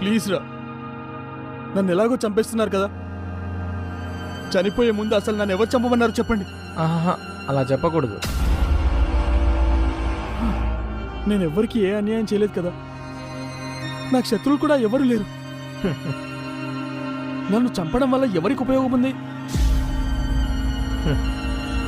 Please రా. నన్ను ఎలాగో చంపేస్తున్నారు కదా. చనిపోయే ముందు అసలు నన్ను ఎవరు చంపమన్నారు చెప్పండి. ఆహా అలా చెప్పకూడదు. నేను ఎవరికి ఏ అన్యాయం చేయలేదు కదా. నాకు శత్రువులు కూడా ఎవరు లేరు. నన్ను చంపడం వల్ల ఎవరికి ఉపయోగం ఉంది?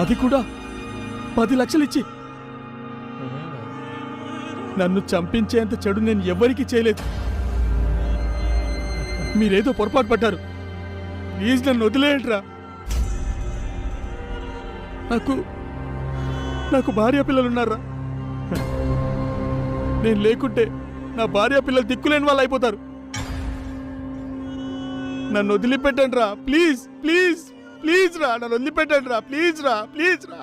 అది కూడా పది లక్షలు ఇచ్చి నన్ను చంపించేంత చెడు నేను ఎవరికీ చేయలేదు. మీరేదో పొరపాటు పడ్డారు. ప్లీజ్ నన్ను వదిలేయండిరా. నాకు నాకు భార్య పిల్లలున్నారా? నేను లేకుంటే నా భార్య పిల్లలు దిక్కులేని వాళ్ళు అయిపోతారు. నన్ను వదిలిపెట్టండి రా ప్లీజ్ ప్లీజ్ ప్లీజ్ రా. నన్ను వదిలిపెట్టండి రా ప్లీజ్ రా ప్లీజ్ రా.